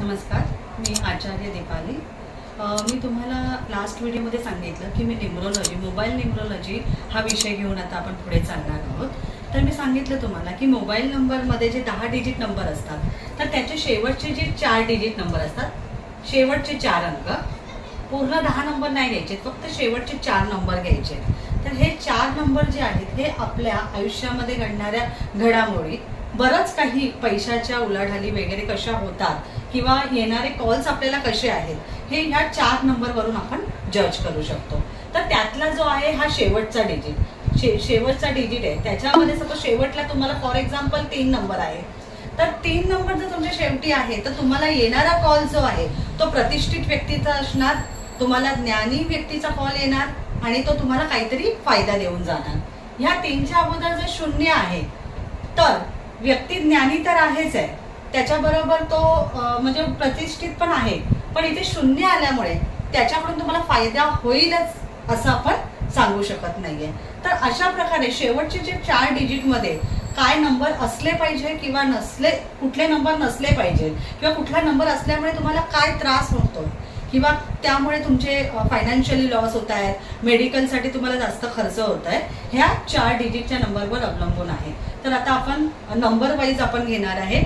नमस्कार मी आचार्य दीपाली. मी तुम्हाला लास्ट व्हिडिओमध्ये सांगितलं की मी न्यूमरोलॉजी मोबाईल न्यूमरोलॉजी हा विषय घेऊन आता आपण पुढे चालणार आहोत. तर मी सांगितलं तुम्हाला की मोबाईल नंबरमध्ये जे दहा डिजिट नंबर असतात तर त्याचे शेवटचे जे चार डिजिट नंबर असतात शेवटचे चार अंक पूर्ण दहा नंबर नाही घ्यायचे फक्त शेवटचे चार नंबर घ्यायचे. तर हे चार नंबर जे आहेत हे आपल्या आयुष्यामध्ये घडणाऱ्या घडामोडी बरंच काही पैशाच्या उलाढाली वगैरे कशा होतात किंवा येणारे कॉल्स आपल्याला कसे आहेत हे ह्या चार नंबरवरून आपण जज करू शकतो. तर त्यातला जो आहे हा शेवटचा डिजिट शे शेवटचा डिजिट आहे. त्याच्यामध्ये सपोज शेवटला तुम्हाला फॉर एक्झाम्पल तीन नंबर आहे. तर तीन नंबर जर तुमच्या शेवटी आहे तर तुम्हाला येणारा कॉल जो आहे तो प्रतिष्ठित व्यक्तीचा असणार तुम्हाला ज्ञानी व्यक्तीचा कॉल येणार आणि तो तुम्हाला काहीतरी फायदा देऊन जाणार. ह्या तीनच्या अगोदर जर शून्य आहे तर व्यक्ती ज्ञानी तर आहेच आहे त्याच्याबरोबर तो म्हणजे प्रतिष्ठित पण आहे. पण इथे शून्य आल्यामुळे त्याच्याकडून तुम्हाला फायदा होईलच असं आपण सांगू शकत नाहीये. तर अशा प्रकारे शेवटचे जे चार डिजिटमध्ये काय नंबर असले पाहिजे किंवा नसले कुठले नंबर नसले पाहिजे किंवा कुठला नंबर असल्यामुळे तुम्हाला काय त्रास होतो किंवा त्यामुळे तुमचे फायनान्शियली लॉस होत आहेत मेडिकलसाठी तुम्हाला जास्त खर्च होत आहे ह्या चार डिजिटच्या नंबरवर अवलंबून आहे. तर आता आपण नंबर वाईज आपण घेणार आहे.